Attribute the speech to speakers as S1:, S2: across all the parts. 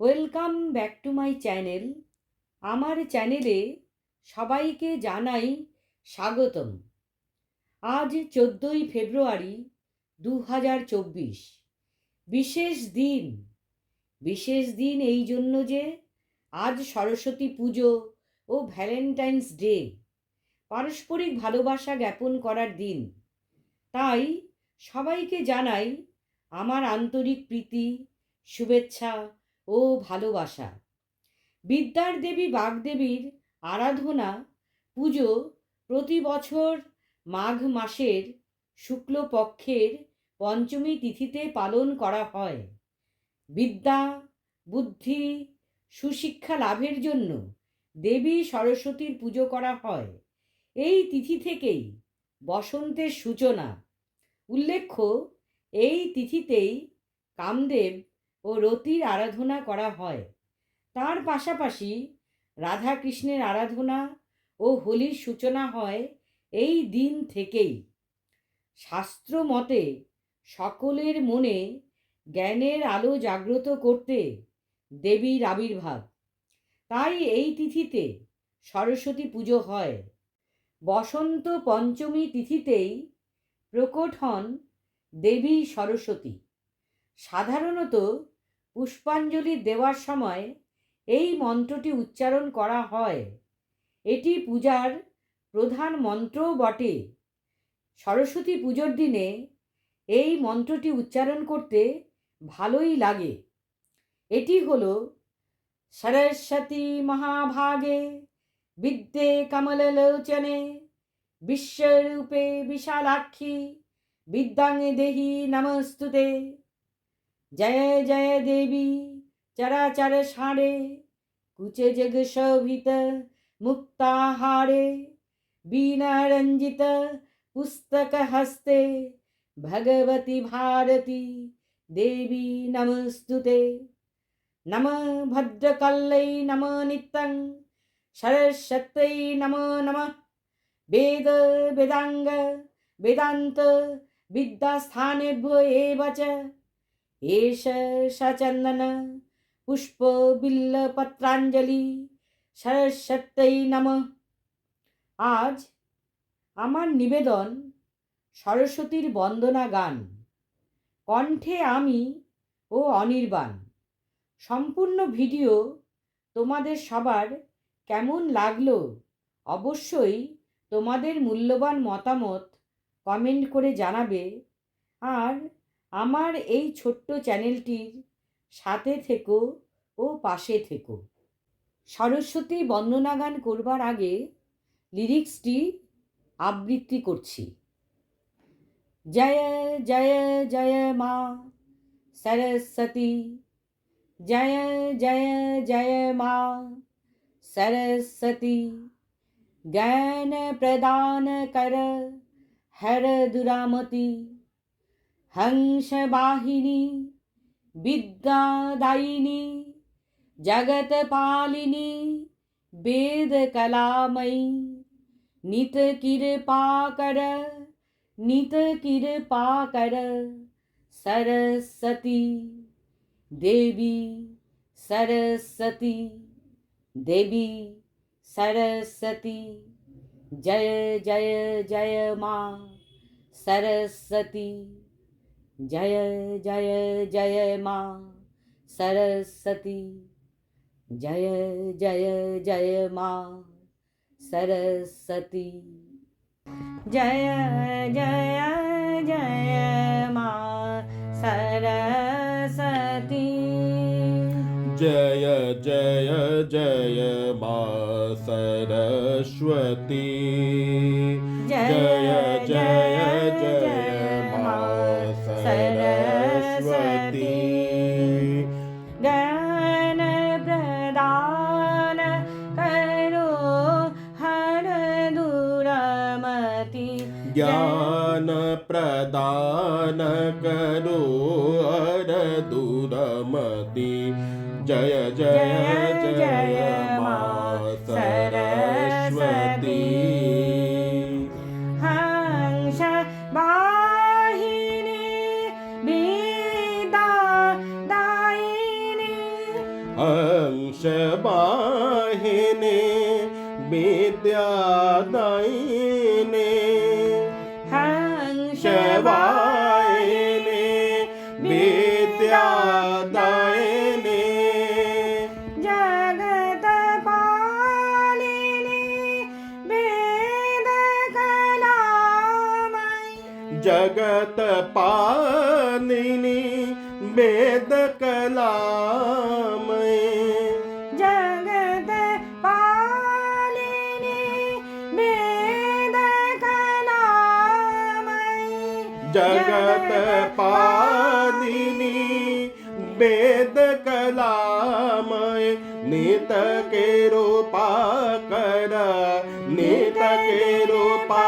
S1: Welcome back to my channel আমার চ্যানেলে সবাইকে জানাই স্বাগতম। আজ চোদ্দোই ফেব্রুয়ারি দু হাজার চব্বিশ। বিশেষ দিন। বিশেষ দিন এই জন্য যে আজ সরস্বতী পুজো ও ভ্যালেন্টাইন্স ডে পারস্পরিক ভালোবাসা জ্ঞাপন করার দিন। তাই সবাইকে জানাই আমার আন্তরিক প্রীতি, শুভেচ্ছা ও ভালোবাসা। বিদ্যার দেবী বাগদেবীর আরাধনা পুজো প্রতি বছর মাঘ মাসের শুক্লপক্ষের পঞ্চমী তিথিতে পালন করা হয়। বিদ্যা, বুদ্ধি, সুশিক্ষা লাভের জন্য দেবী সরস্বতীর পুজো করা হয়। এই তিথি থেকেই বসন্তের সূচনা। উল্লেখ্য, এই তিথিতেই কামদেব ও রতির আরাধনা করা হয়। তার পাশাপাশি রাধা কৃষ্ণের আরাধনা ও হোলির সূচনা হয় এই দিন থেকেই। শাস্ত্র মতে সকলের মনে জ্ঞানের আলো জাগ্রত করতে দেবীর আবির্ভাব। তাই এই তিথিতে সরস্বতী পুজো হয়। বসন্ত পঞ্চমী তিথিতেই প্রকট হন দেবী সরস্বতী। সাধারণত পুষ্পাঞ্জলি দেওয়ার সময় এই মন্ত্রটি উচ্চারণ করা হয়। এটি পূজার প্রধান মন্ত্রও বটে। সরস্বতী পুজোর দিনে এই মন্ত্রটি উচ্চারণ করতে ভালোই লাগে। এটি হল, সরস্বতী মহাভাগে বিদ্যে কমললোচনে বিশ্বরূপে বিশালাক্ষী বিদ্যাঙ্গে দেহি নমস্তুতে। জয় জয় দেবী, চরাচর সারে, কুচে জগ শোভিত মুক্তাহারে বীণারঞ্জিত পুস্তক হস্তে, ভগবতী ভারতী দেবী নমস্তুতে। নম ভদ্রকল্লৈ নম নিত্যং সরস্বত্যৈ নম নম। বেদ, বেদাঙ্গ, বেদান্ত বিদ্যাস্থানেভ্য এব एष सचन्दन পুষ্পবিল্লপত্রাঞ্জলি সরস্বত্যই নম আজ আমার নিবেদন সরস্বতীর বন্দনা গান কণ্ঠে আমি ও অনির্বাণ সম্পূর্ণ ভিডিও তোমাদের সবার কেমন লাগলো অবশ্যই তোমাদের মূল্যবান মতামত কমেন্ট করে জানাবে আর আমার এই ছোট্ট চ্যানেলটির সাথে থেকো ও পাশে থেকো। সরস্বতী বন্দনা গান করবার আগে লিরিক্সটি আবৃত্তি করছি। জয় জয় জয় মা সরস্বতী, জয় জয় জয় মা সরস্বতী। জ্ঞান প্রদান কর হর দুরামতি হংসবাহিনী বিদ্যাদায়িনী জগৎপালিনী বেদকলাময়ী নিত কৃপা কর নিত কৃপা কর সরস্বতী দেবী সরস্বতী দেবী সরস্বতী জয় জয় জয় মা সরস্বতী जय जय जय माँ सरस्वती। जय जय जय माँ सरस्वती।
S2: जय जय जय माँ सरस्वती। जय जय जय माँ सरस्वती।
S1: जय
S2: ज्ञान प्रदान करो अरदुरमति जय जय जय मा सरस्वती।
S1: हंस वाहिनी बीदा दायिनी। हंस
S2: वाहिनी विद्या
S1: दायिनी। വായനേ വിദ്യാദയനേ ജഗത
S2: പാലിനേ വേദകലാമൈ ജഗത പാ
S1: जगत पालिनी वेद कलामय
S2: नित के रूपा कर नित के रूपा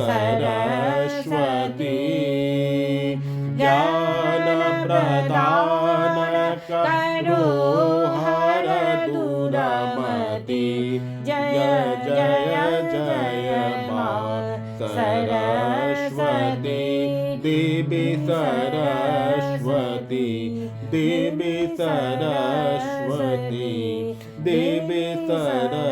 S2: सरस्वती। ज्ञान प्रदान करो हर दूरमति जय जय जय मा सरस्वती। देवी सरस्वती। देवी सरस्वती। देवी सरस्वती।